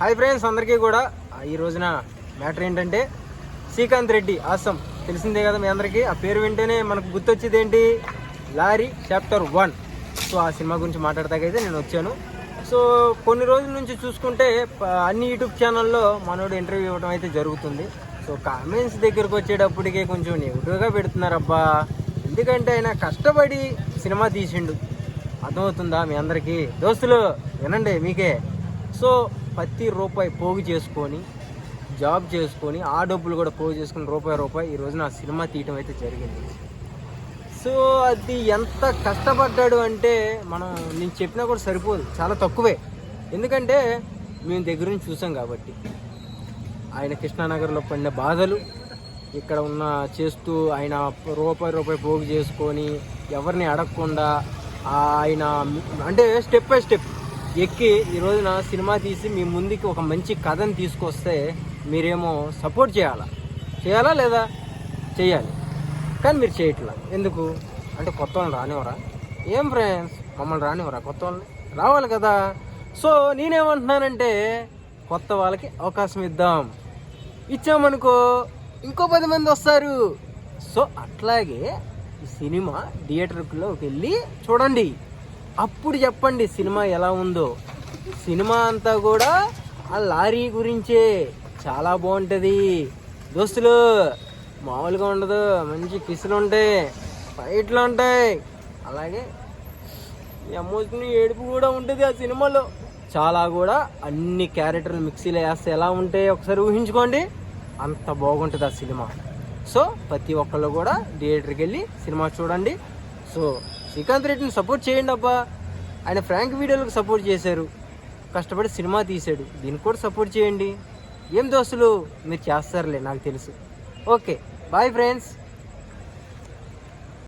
Hi friends అందరికీ కూడా ఈ రోజున మ్యాటర్ ఏంటంటే శ్రీకాంత్ రెడ్డి ఆసం తెలిసిందే కదా మీ అందరికీ? ఆ పేరు వింటేనే మనకు గుర్తొచ్చేది ఏంటి లారీ చాప్టర్ వన్ సో ఆ సినిమా గురించి మాట్లాడతాకైతే నేను వచ్చాను. సో కొన్ని రోజుల నుంచి చూసుకుంటే అన్ని యూట్యూబ్ ఛానల్లో మనోడు ఇంటర్వ్యూ ఇవ్వడం అయితే జరుగుతుంది. సో కామెంట్స్ దగ్గరకు వచ్చేటప్పటికే కొంచెం నెగిటివ్గా పెడుతున్నారు అబ్బా ఎందుకంటే ఆయన కష్టపడి సినిమా తీసిండు. అర్థమవుతుందా మీ అందరికీ? దోస్తులు వినండి మీకే. సో ప్రతి రూపాయి పోగు చేసుకొని జాబ్ చేసుకొని ఆ డబ్బులు కూడా పోగు చేసుకుని రూపాయి రూపాయి ఈ రోజున సినిమా తీయటం అయితే జరిగింది. సో అది ఎంత కష్టపడ్డాడు అంటే మనం నేను చెప్పినా కూడా సరిపోదు చాలా తక్కువే. ఎందుకంటే మేము దగ్గర నుంచి చూసాం కాబట్టి. ఆయన కృష్ణానగర్లో పడిన బాధలు ఇక్కడ ఉన్న చేస్తూ ఆయన రూపాయి రూపాయి పోగు చేసుకొని ఎవరిని అడగకుండా ఆయన అంటే స్టెప్ బై స్టెప్ ఎక్కి ఈ రోజున సినిమా తీసి మీ ముందుకి ఒక మంచి కథను తీసుకొస్తే మీరేమో సపోర్ట్ చేయాలా? చేయాలా లేదా? చేయాలి. కానీ మీరు చేయట్లా. ఎందుకు? అంటే కొత్త వాళ్ళని రానివరా ఏం ఫ్రెండ్స్ మమ్మల్ని రానివరా కొత్త వాళ్ళని? రావాలి కదా. సో నేనేమంటున్నానంటే కొత్త వాళ్ళకి అవకాశం ఇద్దాం. ఇచ్చామనుకో ఇంకో పది మంది వస్తారు. సో అట్లాగే ఈ సినిమా థియేటర్లోకి వెళ్ళి చూడండి. అప్పుడు చెప్పండి సినిమా ఎలా ఉందో. సినిమా అంతా కూడా ఆ లారీ గురించే. చాలా బాగుంటుంది. దోస్తులు మామూలుగా ఉండదు. మంచి కిసులు ఉంటాయి. ఫైట్లు ఉంటాయి. అలాగే ఎమోషన్ ఏడుపు కూడా ఉంటుంది ఆ సినిమాలో. చాలా కూడా అన్ని క్యారెక్టర్లు మిక్సీలో వేస్తే ఎలా ఉంటాయి ఒకసారి ఊహించుకోండి. అంత బాగుంటుంది ఆ సినిమా. సో ప్రతి ఒక్కళ్ళు కూడా థియేటర్కి వెళ్ళి సినిమా చూడండి. సో శ్రీకాంత్ రెడ్డిని సపోర్ట్ చేయండి అబ్బా. ఆయన ఫ్రాంక్ వీడియోలకు సపోర్ట్ చేశారు. కష్టపడి సినిమా తీశాడు. దీనికి కూడా సపోర్ట్ చేయండి. ఏం దోస్తులు? మీరు చేస్తారులే నాకు తెలుసు. Okay bye friends